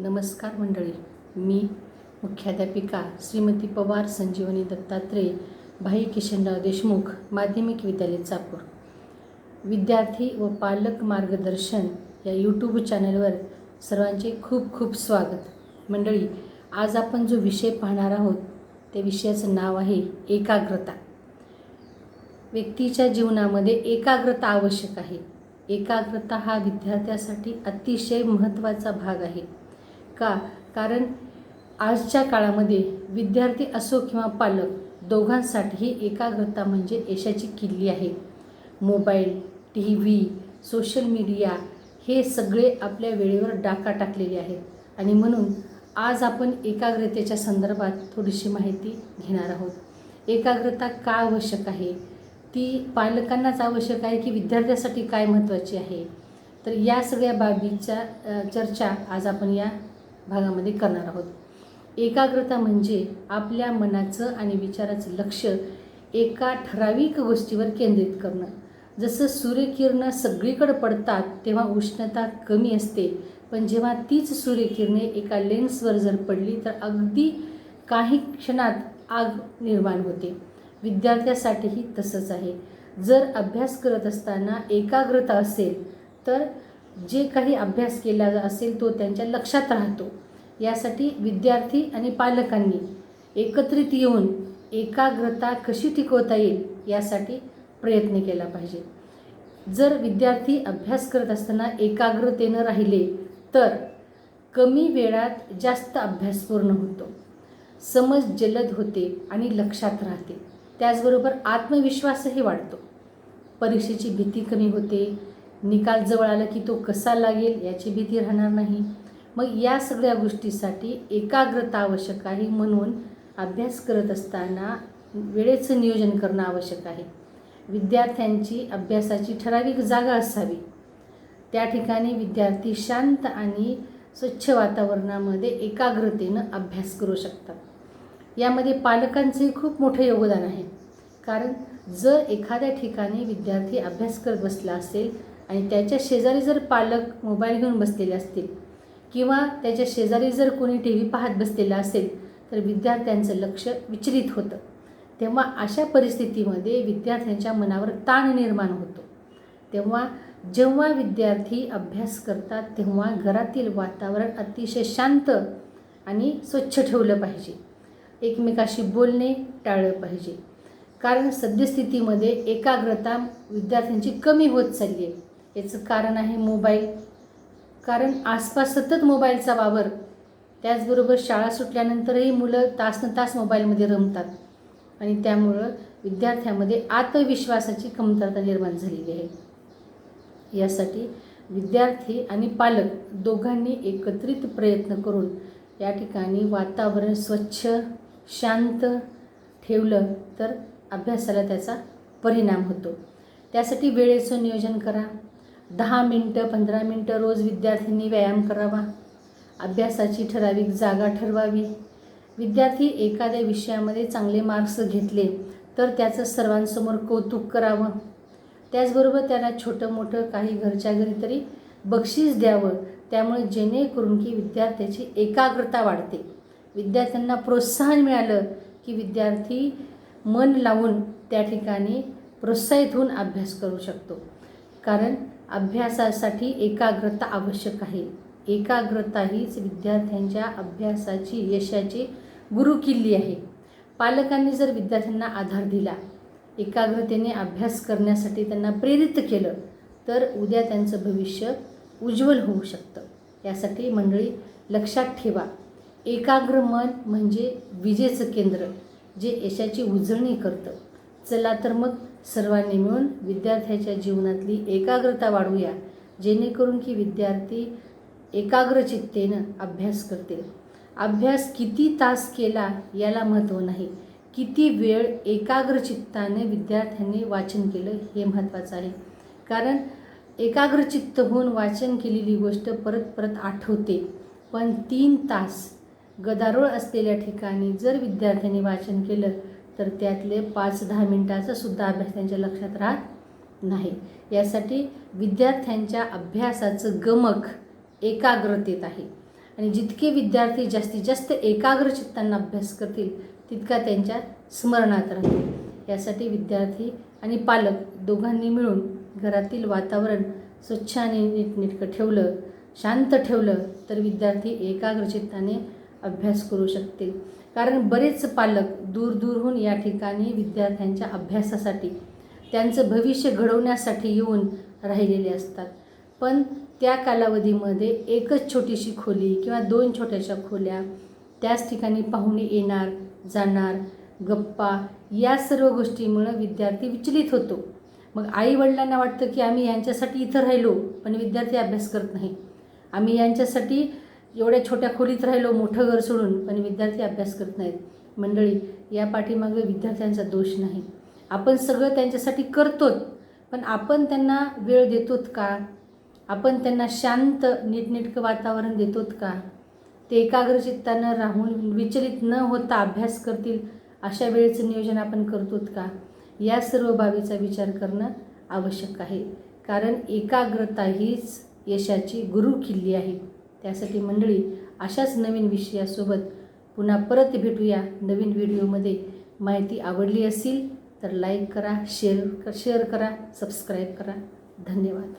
नमस्कार मंडळी. मी मुख्याध्यापिका श्रीमती पवार संजीवनी दत्तात्रय भाई किशनराव देशमुख माध्यमिक विद्यालय चापूर. विद्यार्थी व पालक मार्गदर्शन या यूट्यूब चॅनलवर सर्वांचे खूप खूप स्वागत. मंडळी आज आपण जो विषय पाहणार आहोत त्या विषयाचं नाव आहे एकाग्रता. व्यक्तीच्या जीवनामध्ये एकाग्रता आवश्यक आहे. एकाग्रता हा विद्यार्थ्यासाठी अतिशय महत्त्वाचा भाग आहे. का? कारण आजच्या काळामध्ये विद्यार्थी असो किंवा पालक दोघांसाठीही एकाग्रता म्हणजे यशाची किल्ली आहे. Mobile T V social media हे सगळे आपल्या वेळेवर डाका टाकलेले आहेत. आणि म्हणून आज आपण एकाग्रतेच्या संदर्भात थोडीशी माहिती घेणार आहोत. एकाग्रता का आवश्यक आहे? ती पालकांनाच आवश्यक आहे की विद्यार्थ्यासाठी काय महत्त्वाची आहे? तर या सगळ्या बाबीच्या चर्चा आज आपण या भागामध्ये करणार आहोत. एकाग्रता म्हणजे आपल्या मनाचं आणि विचाराचं लक्ष एका ठराविक गोष्टीवर केंद्रित करणं. जसं सूर्यकिरणं सगळीकडे पडतात तेव्हा उष्णता कमी असते. पण जेव्हा तीच सूर्यकिरणे एका लेन्सवर जर पडली तर अगदी काही क्षणात आग निर्माण होते. विद्यार्थ्यासाठीही तसंच आहे. जर अभ्यास करत असताना एकाग्रता असेल तर जे काही अभ्यास केला असेल तो त्यांच्या लक्षात राहतो. यासाठी विद्यार्थी आणि पालकांनी एकत्रित येऊन एकाग्रता कशी टिकवता येईल यासाठी प्रयत्न केला पाहिजे. जर विद्यार्थी अभ्यास करत असताना एकाग्रतेनं राहिले तर कमी वेळात जास्त अभ्यास पूर्ण होतो. समज जलद होते आणि लक्षात राहते. त्याचबरोबर आत्मविश्वासही वाढतो. परीक्षेची भीती कमी होते निकाल जवळ आला की तो कसा लागेल याची भीती राहणार नाही. मग या सगळ्या गोष्टीसाठी एकाग्रता आवश्यक आहे म्हणून अभ्यास करत असताना वेळेचं नियोजन करणं आवश्यक आहे. विद्यार्थ्यांची अभ्यासाची ठराविक जागा असावी. त्या ठिकाणी विद्यार्थी शांत आणि स्वच्छ वातावरणामध्ये एकाग्रतेनं अभ्यास करू शकतात. यामध्ये पालकांचे खूप मोठे योगदान आहे. कारण जर एखाद्या ठिकाणी विद्यार्थी अभ्यास करत बसला असेल आणि त्याच्या शेजारी जर पालक मोबाईल घेऊन बसलेले असतील किंवा त्याच्या शेजारी जर कोणी टी व्ही पाहत बसलेला असेल तर विद्यार्थ्यांचं लक्ष विचलित होतं. तेव्हा अशा परिस्थितीमध्ये विद्यार्थ्यांच्या मनावर ताण निर्माण होतो. तेव्हा जेव्हा विद्यार्थी अभ्यास करतात तेव्हा घरातील वातावरण अतिशय शांत आणि स्वच्छ ठेवलं पाहिजे. एकमेकाशी बोलणे टाळलं पाहिजे. कारण सद्यस्थितीमध्ये एकाग्रता विद्यार्थ्यांची कमी होत चालली आहे. याचं कारण आहे मोबाईल. कारण आसपास सतत मोबाईलचा वावर. त्याचबरोबर शाळा सुटल्यानंतरही मुलं तासन तास मोबाईलमध्ये रमतात. आणि त्यामुळं विद्यार्थ्यामध्ये आत्मविश्वासाची कमतरता निर्माण झालेली आहे. यासाठी विद्यार्थी आणि पालक दोघांनी एकत्रित प्रयत्न करून या ठिकाणी वातावरण स्वच्छ शांत ठेवलं तर अभ्यासाला त्याचा परिणाम होतो. त्यासाठी वेळेचं नियोजन करा. दहा मिनटं पंधरा मिनटं रोज विद्यार्थ्यांनी व्यायाम करावा. अभ्यासाची ठराविक जागा ठरवावी. विद्यार्थी एखाद्या विषयामध्ये चांगले मार्क्स घेतले तर त्याचं सर्वांसमोर कौतुक करावं. त्याचबरोबर त्याला छोटं मोठं काही घरच्या घरी तरी बक्षीस द्यावं. त्यामुळे जेणेकरून की विद्यार्थ्याची एकाग्रता वाढते. विद्यार्थ्यांना प्रोत्साहन मिळालं की विद्यार्थी मन लावून त्या ठिकाणी प्रोत्साहित होऊन अभ्यास करू शकतो. कारण अभ्यासासाठी एकाग्रता आवश्यक आहे. एकाग्रता हीच विद्यार्थ्यांच्या अभ्यासाची यशाची गुरुकिल्ली आहे. पालकांनी जर विद्यार्थ्यांना आधार दिला एकाग्रतेने अभ्यास करण्यासाठी त्यांना प्रेरित केलं तर उद्या त्यांचं भविष्य उज्ज्वल होऊ शकतं. यासाठी मंडळी लक्षात ठेवा. एकाग्र मन म्हणजे विजेचं केंद्र जे यशाची उजळणी करतं. चला तर मग सर्वांनी मिळून विद्यार्थ्याच्या जीवनातली एकाग्रता वाढवूया जेणेकरून की विद्यार्थी एकाग्रचित्तेनं अभ्यास करतील. अभ्यास किती तास केला याला महत्त्व नाही. किती वेळ एकाग्रचित्ताने विद्यार्थ्यांनी वाचन केलं हे महत्त्वाचं आहे. कारण एकाग्रचित्त होऊन वाचन केलेली गोष्ट परत परत आठवते. पण तीन तास गदारोळ असलेल्या ठिकाणी जर विद्यार्थ्यांनी वाचन केलं तर त्यातले पाच दहा मिनटाचा सुद्धा अभ्यास त्यांच्या लक्षात राहत नाही. यासाठी विद्यार्थ्यांच्या अभ्यासाचं गमक एकाग्रतेत आहे. आणि जितके विद्यार्थी जास्तीत जास्त एकाग्र चित्तांना अभ्यास करतील तितका त्यांच्या स्मरणात राहतील यासाठी विद्यार्थी आणि पालक दोघांनी मिळून घरातील वातावरण स्वच्छ आणि नीटनेटकं ठेवलं शांत ठेवलं तर विद्यार्थी एकाग्रचित्ताने अभ्यास करू शकतील. कारण बरेच पालक दूर दूरहून या ठिकाणी विद्यार्थ्यांच्या अभ्यासासाठी त्यांचं भविष्य घडवण्यासाठी येऊन राहिलेले असतात. पण त्या कालावधीमध्ये एकच छोटीशी खोली किंवा दोन छोट्याशा खोल्या त्याच ठिकाणी पाहुणे येणार जाणार गप्पा या सर्व गोष्टीमुळं विद्यार्थी विचलित होतो. मग आईवडिलांना वाटतं की आम्ही यांच्यासाठी इथं राहिलो पण विद्यार्थी अभ्यास करत नाही. आम्ही यांच्यासाठी एवढ्या छोट्या खोलीत राहिलो मोठं घर सोडून पण विद्यार्थी अभ्यास करत नाहीत. मंडळी या पाठीमागे विद्यार्थ्यांचा दोष नाही. आपण सगळं त्यांच्यासाठी करतोच पण आपण त्यांना वेळ देतोत का? आपण त्यांना शांत नीटनेटकं वातावरण देतोत का? ते एकाग्रचित्तानं राहून विचलित न होता अभ्यास करतील अशा वेळेचं नियोजन आपण करतोत का? या सर्व बाबीचा विचार करणं आवश्यक आहे. कारण एकाग्रता हीच यशाची गुरु किल्ली आहे. त्यासाठी मंडळी अशाच नवीन विषयासोबत पुन्हा परत भेटूया नवीन व्हिडिओमध्ये. माहिती आवडली असेल तर लाईक करा शेअर शेअर करा सबस्क्राईब करा. धन्यवाद.